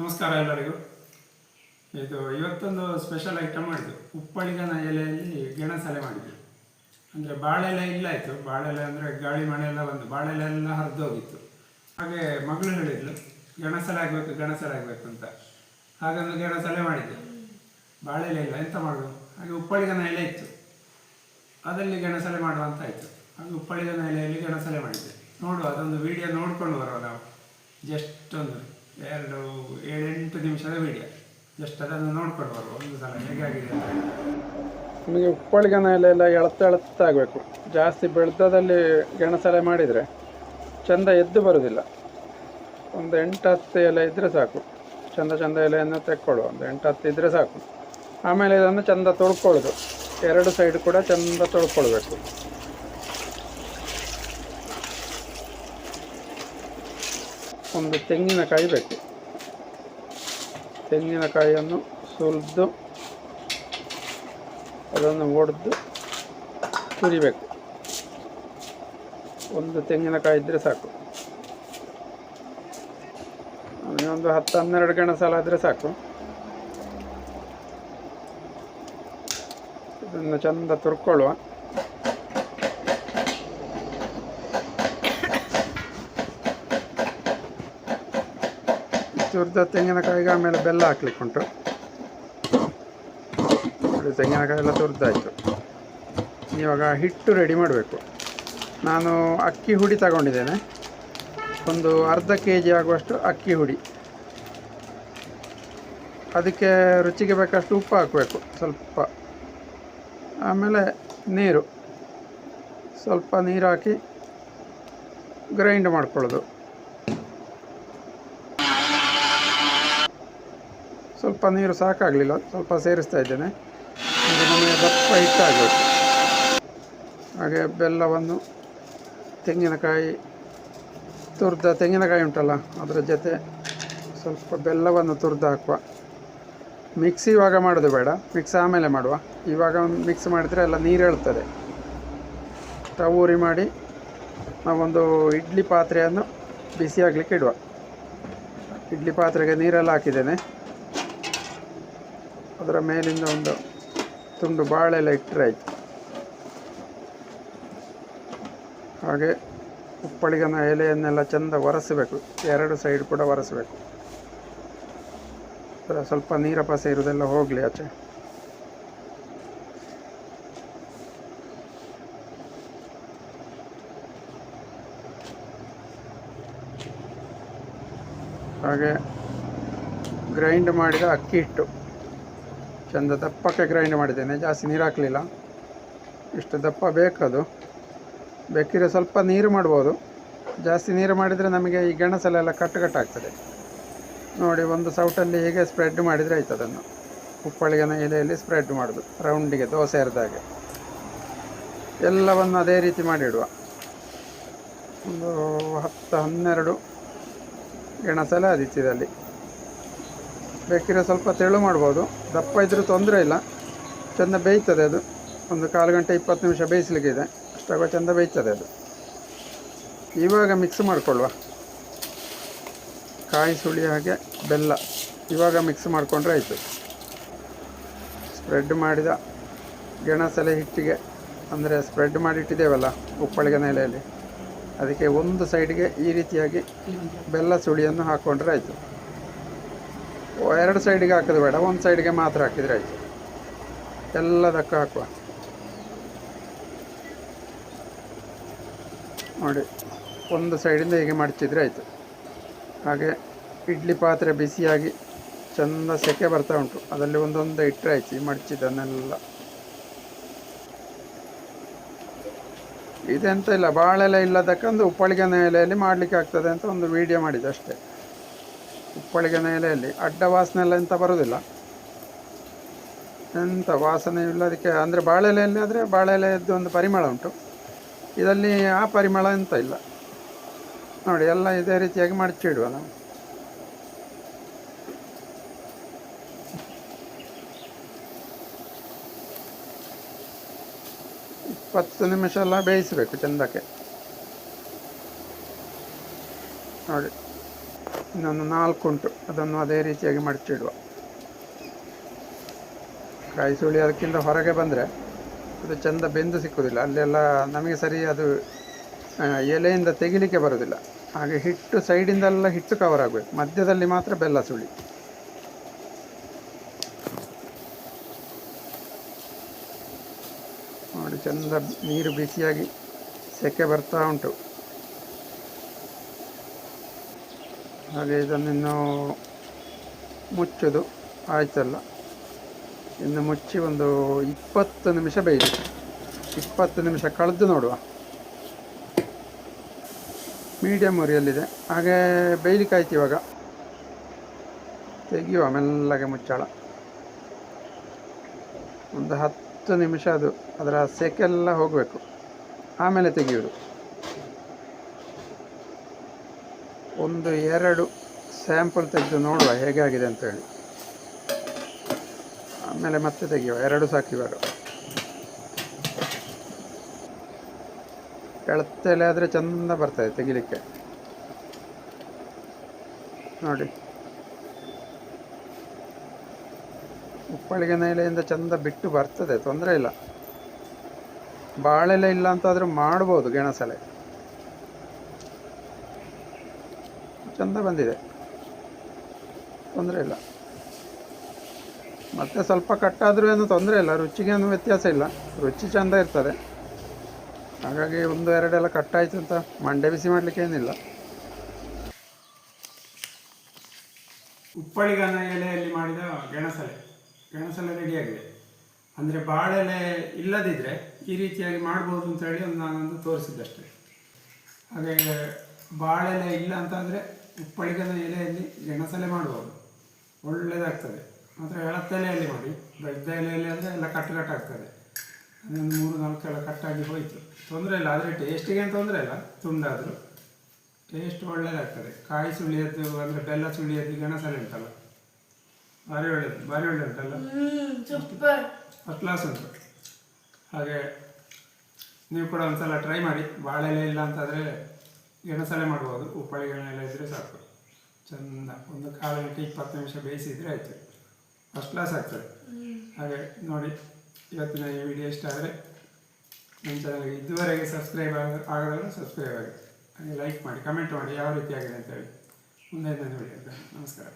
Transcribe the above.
ನಮಸ್ಕಾರ ಎಲ್ಲರಿಗೂ. ಇದು ಇವತ್ತೊಂದು ಸ್ಪೆಷಲ್ ಐಟಮ್ ಮಾಡಿದ್ದು. ಉಪ್ಪಳಿಗನ ಎಲೆಯಲ್ಲಿ ಗೆಣಸಲೆ ಮಾಡಿದ್ದು ಅಂದರೆ ಬಾಳೆಲೆ ಇಲ್ಲ ಆಯಿತು. ಬಾಳೆಲೆ ಅಂದರೆ ಗಾಳಿ ಮಳೆ ಎಲ್ಲ ಬಂದು ಬಾಳೆಲೆ ಎಲ್ಲ ಹರಿದೋಗಿತ್ತು ಹಾಗೆ ಮಗಳು ಹೇಳಿದ್ಲು, ಗೆಣಸಲೆ ಆಗಬೇಕು ಗೆಣಸಲೆ ಆಗಬೇಕು ಅಂತ. ಹಾಗೊಂದು ಗೆಣಸಲೆ ಮಾಡಿದ್ದೆ. ಬಾಳೆಲೆ ಇಲ್ಲ, ಎಂತ ಮಾಡೋದು? ಹಾಗೆ ಉಪ್ಪಳಿಗನ ಎಲೆ ಇತ್ತು. ಅದರಲ್ಲಿ ಗೆಣಸಲೆ ಮಾಡುವಂತ ಆಯಿತು. ಹಾಗೆ ಉಪ್ಪಳಿಗನ ಎಲೆಯಲ್ಲಿ ಗೆಣಸಲೆ ಮಾಡಿದ್ದೆ. ನೋಡುವ, ಅದೊಂದು ವಿಡಿಯೋ ನೋಡ್ಕೊಂಡು ಬರುವ ನಾವು ಜಸ್ಟ್ ಒಂದು ಎರಡು ಏಳೆಂಟು ನಿಮಿಷದ ವಿಡಿಯೋ ಜಸ್ಟ್ ಅದನ್ನು ನೋಡ್ಕೊಂಡು ಒಂದು ಸಲ ಹೇಗಾಗಿದೆ ಅಂತ. ನಮಗೆ ಎಲ್ಲ ಎಲ್ಲ ಎಳತ ಎಳತ್ತಾಗಬೇಕು ಜಾಸ್ತಿ ಬೆಳ್ದದಲ್ಲಿ ಗೆಣಸಲೆ ಮಾಡಿದರೆ ಚಂದ ಎದ್ದು ಬರುವುದಿಲ್ಲ ಒಂದು ಎಂಟು ಹತ್ತು ಎಲೆ ಇದ್ದರೆ ಸಾಕು. ಚಂದ ಚಂದ ಎಲೆಯನ್ನು ತೆಕ್ಕೊಳ್ಳು ಒಂದು ಎಂಟು ಹತ್ತು ಇದ್ದರೆ ಸಾಕು. ಆಮೇಲೆ ಇದನ್ನು ಚಂದ ತೊಳ್ಕೊಳ್ಳೋದು. ಎರಡು ಸೈಡ್ ಕೂಡ ಚಂದ ತೊಳ್ಕೊಳ್ಬೇಕು. ಒಂದು ತೆಂಗಿನಕಾಯಿ ಬೇಕು. ತೆಂಗಿನಕಾಯಿಯನ್ನು ಸುಲಿದು ಅದನ್ನು ಒಡೆದು ತುರಿಬೇಕು. ಒಂದು ತೆಂಗಿನಕಾಯಿ ಇದ್ದರೆ ಸಾಕು. ಒಂದು ಹತ್ತು ಹನ್ನೆರಡು ಗೆಣಸಲ ಆದರೆ ಸಾಕು. ಇದನ್ನು ಚೆಂದ ತುರ್ಕೊಳ್ಳುವ. ತುರಿದ ತೆಂಗಿನಕಾಯಿಗೆ ಆಮೇಲೆ ಬೆಲ್ಲ ಹಾಕ್ಲಿಕ್ಕೆ ಉಂಟು ತೆಂಗಿನಕಾಯಿ ಎಲ್ಲ ತುರಿದಾಯಿತು. ಇವಾಗ ಹಿಟ್ಟು ರೆಡಿ ಮಾಡಬೇಕು. ನಾನು ಅಕ್ಕಿ ಹುಡಿ ತಗೊಂಡಿದ್ದೇನೆ. ಒಂದು ಅರ್ಧ ಕೆ ಜಿ ಆಗುವಷ್ಟು ಅಕ್ಕಿ ಹುಡಿ. ಅದಕ್ಕೆ ರುಚಿಗೆ ಬೇಕಷ್ಟು ಉಪ್ಪು ಹಾಕಬೇಕು, ಸ್ವಲ್ಪ. ಆಮೇಲೆ ನೀರು. ಸ್ವಲ್ಪ ನೀರು ಹಾಕಿ ಗ್ರೈಂಡ್ ಮಾಡ್ಕೊಳ್ಳೋದು. ಸ್ವಲ್ಪ ನೀರು ಸಾಕಾಗಲಿಲ್ಲ, ಸ್ವಲ್ಪ ಸೇರಿಸ್ತಾ ಇದ್ದೇನೆ. ಇದು ನಮಗೆ ದಪ್ಪ ಹಿಟ್ಟಾಗಬೇಕು. ಹಾಗೆ ಬೆಲ್ಲವನ್ನು, ತೆಂಗಿನಕಾಯಿ, ತುರಿದ ತೆಂಗಿನಕಾಯಿ ಉಂಟಲ್ಲ, ಅದರ ಜೊತೆ ಸ್ವಲ್ಪ ಬೆಲ್ಲವನ್ನು ತುರಿದು ಹಾಕುವ. ಮಿಕ್ಸ್ ಇವಾಗ ಮಾಡೋದು ಬೇಡ ಮಿಕ್ಸ್ ಆಮೇಲೆ ಮಾಡುವ. ಇವಾಗ ಮಿಕ್ಸ್ ಮಾಡಿದರೆ ಎಲ್ಲ ನೀರು ಹೇಳ್ತದೆ ಸ್ಟವ್ ಮಾಡಿ ನಾವೊಂದು ಇಡ್ಲಿ ಪಾತ್ರೆಯನ್ನು ಬಿಸಿ ಆಗಲಿಕ್ಕೆ ಇಡುವ. ಇಡ್ಲಿ ಪಾತ್ರೆಗೆ ನೀರೆಲ್ಲ ಹಾಕಿದ್ದೇನೆ. ಅದರ ಮೇಲಿಂದ ಒಂದು ತುಂಡು ಬಾಳೆ ಎಲ್ಲ ಇಟ್ಟರೆ ಆಯಿತು. ಹಾಗೆ ಉಪ್ಪಳಿಗನ ಎಲೆಯನ್ನೆಲ್ಲ ಚೆಂದ ಒರೆಸಬೇಕು. ಎರಡು ಸೈಡ್ ಕೂಡ ಒರೆಸಬೇಕು. ಅದರ ಸ್ವಲ್ಪ ನೀರ ಪಸೆ ಇರೋದೆಲ್ಲ ಹೋಗಲಿ ಆಚೆ. ಹಾಗೆ ಗ್ರೈಂಡ್ ಮಾಡಿದ ಅಕ್ಕಿ ಹಿಟ್ಟು. ಚೆಂದ ದಪ್ಪಕ್ಕೆ ಗ್ರೈಂಡ್ ಮಾಡಿದ್ದೇನೆ. ಜಾಸ್ತಿ ನೀರು ಹಾಕಲಿಲ್ಲ. ಇಷ್ಟು ದಪ್ಪ ಬೇಕದು. ಬೇಕಿದ್ರೆ ಸ್ವಲ್ಪ ನೀರು ಮಾಡ್ಬೋದು. ಜಾಸ್ತಿ ನೀರು ಮಾಡಿದರೆ ನಮಗೆ ಈ ಗೆಣಸಲೆಲ್ಲ ಕಟ್ಟು ಕಟ್ಟಾಗ್ತದೆ ನೋಡಿ, ಒಂದು ಸೌಟಲ್ಲಿ ಹೀಗೆ ಸ್ಪ್ರೆಡ್ ಮಾಡಿದರೆ ಆಯ್ತು ಅದನ್ನು. ಉಪ್ಪಳಿಗೆನ ಎಲೆಯಲ್ಲಿ ಸ್ಪ್ರೆಡ್ ಮಾಡೋದು. ರೌಂಡಿಗೆ ದೋಸೆ ಹಾಗೆ. ಎಲ್ಲವನ್ನು ಅದೇ ರೀತಿ ಮಾಡಿಡುವ. ಒಂದು ಹತ್ತು ಹನ್ನೆರಡು ಗೆಣಸಲ್ಲ ಆದಿತ್ತಿದಲ್ಲಿ ಬೇಕಿದ್ರೆ ಸ್ವಲ್ಪ ತೆಳು ಮಾಡ್ಬೋದು. ದಪ್ಪ ಇದ್ದರೂ ತೊಂದರೆ ಇಲ್ಲ. ಚೆಂದ ಬೇಯ್ತದೆ ಅದು. ಒಂದು ಕಾಲು ಗಂಟೆ ಇಪ್ಪತ್ತು ನಿಮಿಷ ಬೇಯಿಸ್ಲಿಕ್ಕೆ ಇದೆ. ಅಷ್ಟಾಗುವ ಚೆಂದ ಬೇಯ್ತದೆ ಅದು. ಇವಾಗ ಮಿಕ್ಸ್ ಮಾಡಿಕೊಳ್ಳುವ. ಕಾಯಿ ಸುಳಿ ಹಾಗೆ ಬೆಲ್ಲ. ಇವಾಗ ಮಿಕ್ಸ್ ಮಾಡಿಕೊಂಡ್ರೆ ಆಯಿತು. ಸ್ಪ್ರೆಡ್ ಮಾಡಿದ ಗೆಣಸಲೆ ಹಿಟ್ಟಿಗೆ, ಅಂದರೆ ಸ್ಪ್ರೆಡ್ ಮಾಡಿಟ್ಟಿದ್ದೇವಲ್ಲ ಉಪ್ಪಳಿಗೆ ನೆಲೆಯಲ್ಲಿ. ಅದಕ್ಕೆ ಒಂದು ಸೈಡ್ಗೆ ಈ ರೀತಿಯಾಗಿ ಬೆಲ್ಲ ಸುಳಿಯನ್ನು ಹಾಕ್ಕೊಂಡ್ರೆ ಆಯಿತು. ಎರಡು ಸೈಡಿಗೆ ಹಾಕೋದು ಬೇಡ, ಒಂದು ಸೈಡ್ಗೆ ಮಾತ್ರ ಹಾಕಿದರೆ ಆಯಿತು. ಎಲ್ಲದಕ್ಕೂ ಹಾಕುವ. ನೋಡಿ, ಒಂದು ಸೈಡಿಂದ ಹೀಗೆ ಮಡಚಿದ್ರೆ ಆಯಿತು. ಹಾಗೆ ಇಡ್ಲಿ ಪಾತ್ರೆ ಬಿಸಿಯಾಗಿ ಚೆಂದ ಸೆಕೆ ಬರ್ತಾ ಉಂಟು. ಅದರಲ್ಲಿ ಒಂದೊಂದು ಇಟ್ಟರೆ ಆಯ್ತು ಮಡಚಿದ್ದನ್ನೆಲ್ಲ. ಇದೆಂತ ಇಲ್ಲ, ಬಾಳೆಲ್ಲ ಇಲ್ಲದಕ್ಕೆ ಒಂದು ಉಪ್ಪಳಿಗೆ ನೆಲೆಯಲ್ಲಿ ಮಾಡಲಿಕ್ಕೆ ಆಗ್ತದೆ ಅಂತ ಒಂದು ವಿಡಿಯೋ ಮಾಡಿದೆ ಅಷ್ಟೇ. ಉಪ್ಪಳಿಗೆನ ಎಲೆಯಲ್ಲಿ ಅಡ್ಡ ವಾಸನೆ ಎಲ್ಲ ಎಂತ ಬರೋದಿಲ್ಲ ಎಂಥ ವಾಸನೆ ಇಲ್ಲ ಅದಕ್ಕೆ ಅಂದರೆ ಬಾಳೆಲೆಯಲ್ಲಿ ಆದರೆ ಬಾಳೆಲೆಯದ್ದು ಒಂದು ಪರಿಮಳ ಉಂಟು. ಇದರಲ್ಲಿ ಆ ಪರಿಮಳ ಎಂತ ಇಲ್ಲ. ನೋಡಿ, ಎಲ್ಲ ಇದೇ ರೀತಿಯಾಗಿ ಮಡಚಿಡುವ ನಾವು. ಇಪ್ಪತ್ತು ನಿಮಿಷ ಎಲ್ಲ ಬೇಯಿಸಬೇಕು ಚೆಂದಕ್ಕೆ. ನೋಡಿ ಇನ್ನೊಂದು ನಾಲ್ಕು ಉಂಟು ಅದನ್ನು ಅದೇ ರೀತಿಯಾಗಿ ಮಡಚಿಡುವ. ಕಾಯಿ ಸುಳಿ ಅದಕ್ಕಿಂತ ಹೊರಗೆ ಬಂದರೆ ಅದು ಚೆಂದ ಬೆಂದು ಸಿಕ್ಕುವುದಿಲ್ಲ. ಅಲ್ಲೆಲ್ಲ ನಮಗೆ ಸರಿ ಅದು ಎಲೆಯಿಂದ ತೆಗಿಲಿಕ್ಕೆ ಬರೋದಿಲ್ಲ ಹಾಗೆ ಹಿಟ್ಟು ಸೈಡಿಂದೆಲ್ಲ ಹಿಟ್ಟು ಕವರ್ ಆಗಬೇಕು. ಮಧ್ಯದಲ್ಲಿ ಮಾತ್ರ ಬೆಲ್ಲ ಸುಳಿ. ನೋಡಿ, ಚೆಂದ ನೀರು ಬಿಸಿಯಾಗಿ ಸೆಕೆ ಬರ್ತಾ ಉಂಟು. ಹಾಗೆ ಇದನ್ನಿನ್ನು ಮುಚ್ಚೋದು ಆಯ್ತಲ್ಲ. ಇನ್ನು ಮುಚ್ಚಿ ಒಂದು ಇಪ್ಪತ್ತು ನಿಮಿಷ ಬೇಯಿ ಇಪ್ಪತ್ತು ನಿಮಿಷ ಕಳೆದು ನೋಡುವ. ಮೀಡಿಯಮ್ ಉರಿಯಲ್ಲಿದೆ. ಹಾಗೆ ಬೇಯಲಿಕ್ಕಾಯ್ತು ಇವಾಗ. ತೆಗಿಯುವ ಮೆಲ್ಲಗೆ ಮುಚ್ಚಾಳ. ಒಂದು ಹತ್ತು ನಿಮಿಷ ಅದು. ಅದರ ಸೆಕೆಲ್ಲ ಹೋಗಬೇಕು. ಆಮೇಲೆ ತೆಗೆಯುವುದು. ಒಂದು ಎರಡು ಸ್ಯಾಂಪಲ್ ತೆಗೆದು ನೋಡುವ ಹೇಗಾಗಿದೆ ಅಂತ ಹೇಳಿ ಆಮೇಲೆ ಮತ್ತೆ ತೆಗೆಯುವ, ಎರಡು ಸಾಕಿವರು ಎಳತ್ತೆಲೆ ಆದರೆ ಚಂದ ಬರ್ತದೆ ತೆಗಿಲಿಕ್ಕೆ. ನೋಡಿ. ಉಪ್ಪಳಿಗೆ ನೆಲೆಯಿಂದ ಚಂದ ಬಿಟ್ಟು ಬರ್ತದೆ, ತೊಂದರೆ ಇಲ್ಲ. ಬಾಳೆಲೆ ಇಲ್ಲ ಅಂತಾದರೂ ಮಾಡ್ಬೋದು ಗೆಣಸಲೆ. ಚಂದ ಬಂದಿದೆ. ತೊಂದರೆ ಇಲ್ಲ. ಮತ್ತೆ ಸ್ವಲ್ಪ ಕಟ್ಟಾದರೂ ಏನು ತೊಂದರೆ ಇಲ್ಲ. ರುಚಿಗೆ ಏನು ವ್ಯತ್ಯಾಸ ಇಲ್ಲ. ರುಚಿ ಚಂದ ಇರ್ತದೆ. ಹಾಗಾಗಿ ಒಂದು, ಎರಡೆಲ್ಲ ಕಟ್ಟಾಯಿತು ಅಂತ ಮಂಡೆ ಬಿಸಿ ಮಾಡಲಿಕ್ಕೆ ಏನಿಲ್ಲ. ಉಪ್ಪಳಿಗನ ಎಲೆಯಲ್ಲಿ ಮಾಡಿದ ಗೆಣಸಲೆ. ಗೆಣಸಲೆ ರೆಡಿಯಾಗಿದೆ. ಅಂದರೆ ಬಾಳೆಲೆ ಇಲ್ಲದಿದ್ದರೆ ಈ ರೀತಿಯಾಗಿ ಮಾಡ್ಬೋದು ಅಂತ ಹೇಳಿ ಒಂದು ನಾನೊಂದು ತೋರಿಸಿದ್ದಷ್ಟೇ. ಹಾಗೆ ಬಾಳೆಲೆ ಇಲ್ಲ ಅಂತಂದರೆ ಉಪ್ಪಳಿಗನ ಎಲೆಯಲ್ಲಿ ಗೆಣಸಲೆ ಮಾಡ್ಬೋದು ಒಳ್ಳೆಯದಾಗ್ತದೆ ಮಾತ್ರ ಎಳತ್ತೆಲೆಯಲ್ಲಿ ಮಾಡಿ ದೊಡ್ಡ ಎಲೆಯಲ್ಲಿ ಅಂದರೆ ಎಲ್ಲ ಕಟ್ಟು ಕಟ್ಟಾಗ್ತದೆ ಅದೊಂದು ಮೂರು ನಾಲ್ಕು ಎಲ್ಲ ಕಟ್ಟಾಗಿ ಹೋಯಿತು. ತೊಂದರೆ ಇಲ್ಲ ಆದರೆ ಟೇಸ್ಟಿಗೆ ಏನು ತೊಂದರೆ ಇಲ್ಲ ತುಂಡಾದರೂ. ಟೇಸ್ಟ್ ಒಳ್ಳೆಯದಾಗ್ತದೆ ಕಾಯಿ ಸುಳಿಯದ್ದು ಅಂದರೆ ಬೆಲ್ಲ ಸುಳಿಯದ್ದು ಗೆಣಸಲೆ ಉಂಟಲ್ಲ? ಭಾರಿ ಒಳ್ಳೆಯದು ಭಾರಿ ಒಳ್ಳೆ ಉಂಟಲ್ಲ? ಫಸ್ಟ್ ಕ್ಲಾಸ್ ಉಂಟು. ಹಾಗೆ ನೀವು ಕೂಡ ಒಂದ್ಸಲ ಟ್ರೈ ಮಾಡಿ. ಬಾಳೆಲೆ ಇಲ್ಲ ಅಂತಾದರೆ ಗೆಣಸಲೆ ಮಾಡ್ಬೋದು ಉಪ್ಪಳಿಗಳನ್ನೆಲ್ಲ ಇದ್ದರೆ ಸಾಕು. ಚೆಂದ ಒಂದು ಕಾಲು ಗಂಟೆ ಇಪ್ಪತ್ತು ನಿಮಿಷ ಬೇಯಿಸಿದರೆ ಆಯಿತು. ಫಸ್ಟ್ ಕ್ಲಾಸ್ ಆಗ್ತದೆ. ಹಾಗೆ ನೋಡಿ ಇವತ್ತಿನ ಈ ವಿಡಿಯೋ ಇಷ್ಟ ಆದರೆ ನನ್ನ ಚಾನಲ್ಗೆ ಇದುವರೆಗೆ ಸಬ್ಸ್ಕ್ರೈಬ್ ಆಗ ಆಗದವರು ಸಬ್ಸ್ಕ್ರೈಬ್ ಆಗಿ. ಹಾಗೆ ಲೈಕ್ ಮಾಡಿ ಕಮೆಂಟ್ ಮಾಡಿ ಯಾವ ರೀತಿ ಆಗಿದೆ ಅಂತೇಳಿ ಮುಂದೆ ವಿಡಿಯೋ ನಮಸ್ಕಾರ.